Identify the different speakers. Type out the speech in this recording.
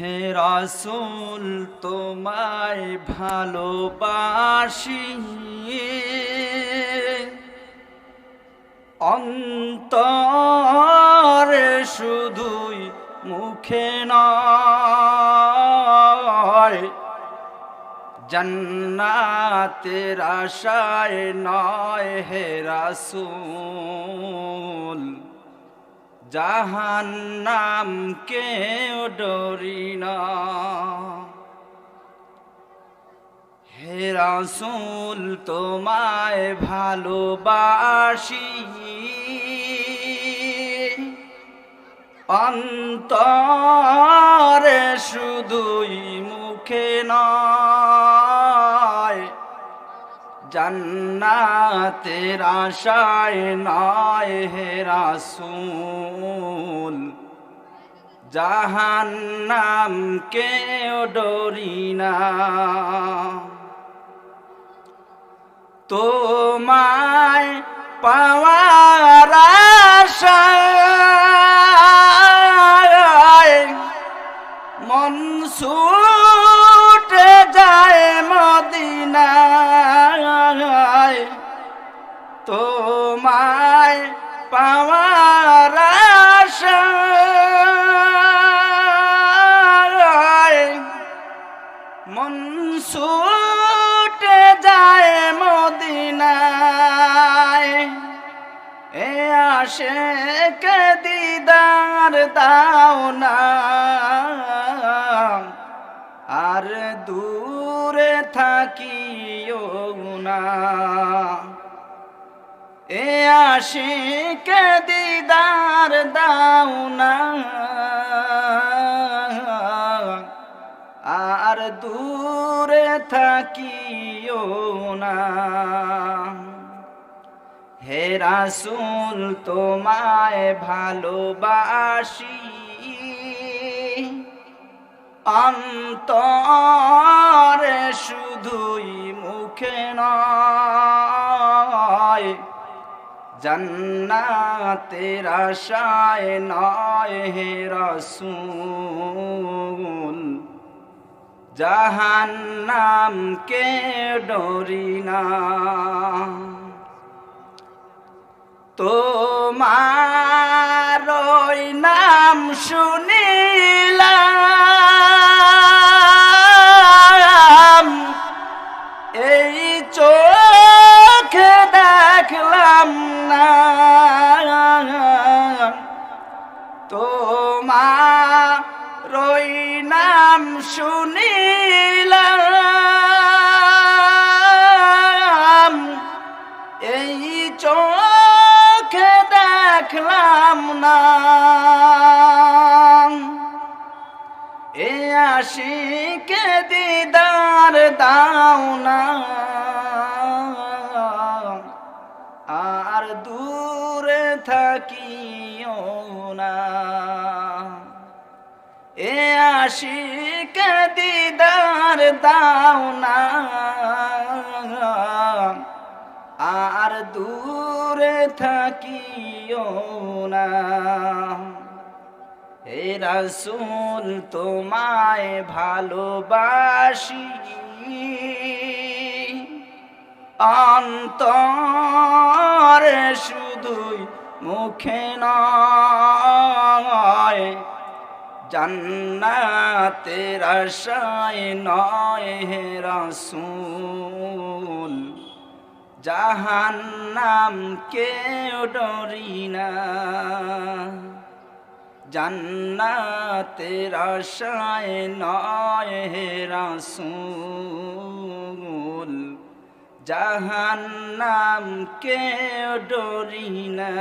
Speaker 1: হে রাসূল তোমায় ভালোবাসি। অন্তরে শুধুই মুখে নয় জন্নাতের আশায় নয় হে রাসূল। জাহান্নাম কেউ ডরি না। হে রাসূল তোমায় ভালোবাসি। অন্তরে শুধুই মুখে নয় জান্নাতের আশায় নয় হে রাসূল। জাহান্নাম কেউ ডরি না। তোমায় পাওয়ার আশায় মন তোমায় পাওয়ার আশায় মন ছুটে যায় মদিনায়। এ আসে কে দিদার দাও না আর দূরে থাকিও না। এ আশিকে দিদার দাও না। আর দূরে থাকিও না। হে রাসূল, তোমায় ভালোবাসি। অন্তরে শুধুই মুখে নয়। জান্নাতের আশায় নয় হে রাসূল। জাহান্নাম কে ডরিনা তোমার নাম শুনিলাম শুনিলাম। এই চোখে দেখলাম না। এ আশিকে দিদার দাও না। আর দূরে থাকিও না। আশিকে দিদার দাও না। আর দূরে থাকিও না। হে রাসূল তোমায় ভালোবাসি। অন্তরে শুধুই মুখে নয়। জান্নাতের আশায় নয় হে রাসূল জাহান্নাম কেউ ডরি না। জান্নাতের আশায় নয় হে রাসূল জাহান্নাম কেউ ডরি না।